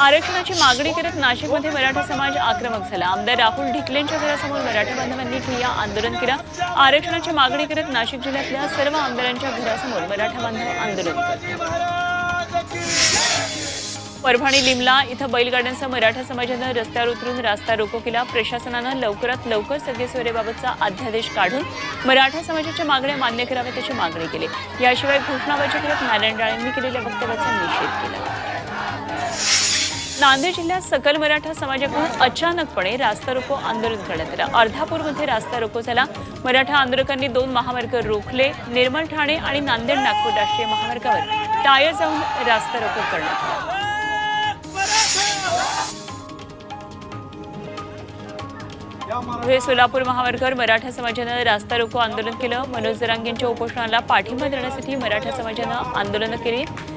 आरक्षणाची मागणी करत नाशिकमध्ये मराठा समाज आक्रमक झाला. आमदार राहुल ढिकलेंच्या घरासमोर मराठा बांधवांनी ठिय्या आंदोलन केलं. आरक्षणाची मागणी करत नाशिक जिल्ह्यातल्या सर्व आमदारांच्या घरासमोर मराठा बांधव आंदोलन करतात परभणी लिमला इथं बैलगाड्यांसह मराठा समाजानं रस्त्यावर उतरून रास्ता रोको केला. प्रशासनानं लवकरात लवकर सगळेसोरेबाबतचा अध्यादेश काढून मराठा समाजाच्या मागण्या मान्य कराव्यात अशी मागणी केली. याशिवाय घोषणाबाजी करत नारायण राळेंनी केलेल्या वक्तव्याचा निषेध केला. नांदेड जिल्ह्यात सकल मराठा समाजाकडून अचानकपणे रास्ता रोको आंदोलन करण्यात आलं. अर्धापूरमध्ये रास्ता रोको झाला. मराठा आंदोलकांनी दोन महामार्ग रोखले. निर्मल ठाणे आणि नांदेड नागपूर राष्ट्रीय महामार्गावर टायर जाऊन रास्ता रोको करण्यात आला. धुळे सोलापूर महामार्गावर मराठा समाजानं रास्ता रोको आंदोलन केलं. मनोज जरांगेंच्या उपोषणाला पाठिंबा देण्यासाठी मराठा समाजानं आंदोलनं केली.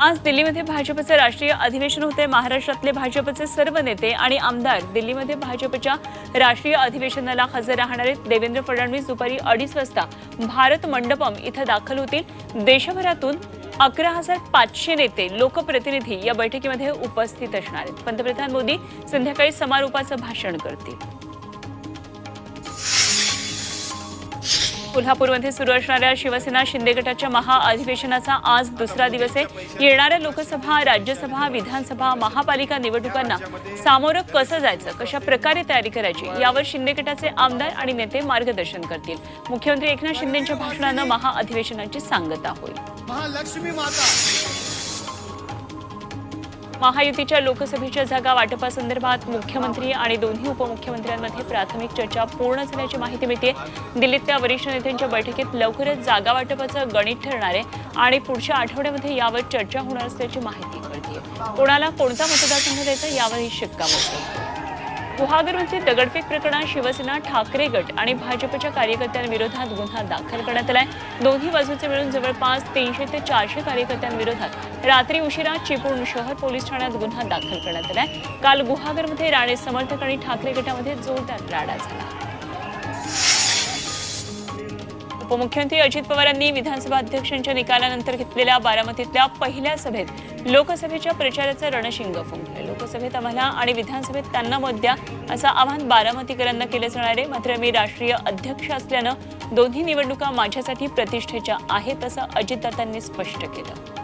आज दिल्लीमध्ये भाजपचे राष्ट्रीय अधिवेशन होते महाराष्ट्रातले भाजपचे सर्व नेते आणि आमदार दिल्लीमध्ये भाजपच्या राष्ट्रीय अधिवेशनाला हजर राहणारे देवेंद्र फडणवीस दुपारी अडीच वाजता भारत मंडपम इथं दाखल होतील. देशभरातून अकरा हजार पाचशे नेते लोकप्रतिनिधी या बैठकीमध्ये उपस्थित असणार आहेत. पंतप्रधान मोदी संध्याकाळी समारोपाचं भाषण करतील. कोल्हापूरमध्ये सुरू असणाऱ्या शिवसेना शिंदे गटाच्या महाअधिवेशनाचा आज दुसरा दिवस आहे. येणाऱ्या लोकसभा राज्यसभा विधानसभा महापालिका निवडणुकांना सामोरं कसं जायचं कशा प्रकारे तयारी करायची यावर शिंदे गटाचे आमदार आणि नेते मार्गदर्शन करतील. मुख्यमंत्री एकनाथ शिंदेच्या भाषणानं महाअधिवेशनाची सांगता होईल. महालक्ष्मी माता. महायुतीच्या लोकसभेच्या जागा वाटपासंदर्भात मुख्यमंत्री आणि दोन्ही उपमुख्यमंत्र्यांमध्ये प्राथमिक चर्चा पूर्ण झाल्याची माहिती मिळते दिल्लीतल्या वरिष्ठ नेत्यांच्या बैठकीत लवकरच जागा वाटपाचं गणित ठरणार आहे आणि पुढच्या आठवड्यामध्ये यावर चर्चा होणार असल्याची माहिती मिळते कोणाला कोणता मतदारसंघ द्यायचा यावरही शिक्कामोर्तब गुहागरमध्ये दगडफेक प्रकरणात शिवसेना ठाकरे गट आणि भाजपच्या कार्यकर्त्यांविरोधात गुन्हा दाखल करण्यात आलाय. दोन्ही बाजूचे मिळून जवळपास तीनशे ते चारशे कार्यकर्त्यांविरोधात रात्री उशिरा चिपळूण शहर पोलीस ठाण्यात गुन्हा दाखल करण्यात आलाय. काल गुहागरमध्ये राणे समर्थक आणि ठाकरे गटामध्ये जोरदार राडा झाला. उपमुख्यमंत्री अजित पवार यांनी विधानसभा अध्यक्षांच्या निकालानंतर घेतलेल्या बारामतीतल्या पहिल्या सभेत लोकसभेच्या प्रचाराचं रणशिंग फुंकले. लोकसभेत आम्हाला आणि विधानसभेत त्यांना मत द्या असं आवाहन बारामतीकरांना केलं जाणार आहे. मात्र मी राष्ट्रीय अध्यक्ष असल्यानं दोन्ही निवडणुका माझ्यासाठी प्रतिष्ठेच्या आहेत असं अजितदादांनी स्पष्ट केलं.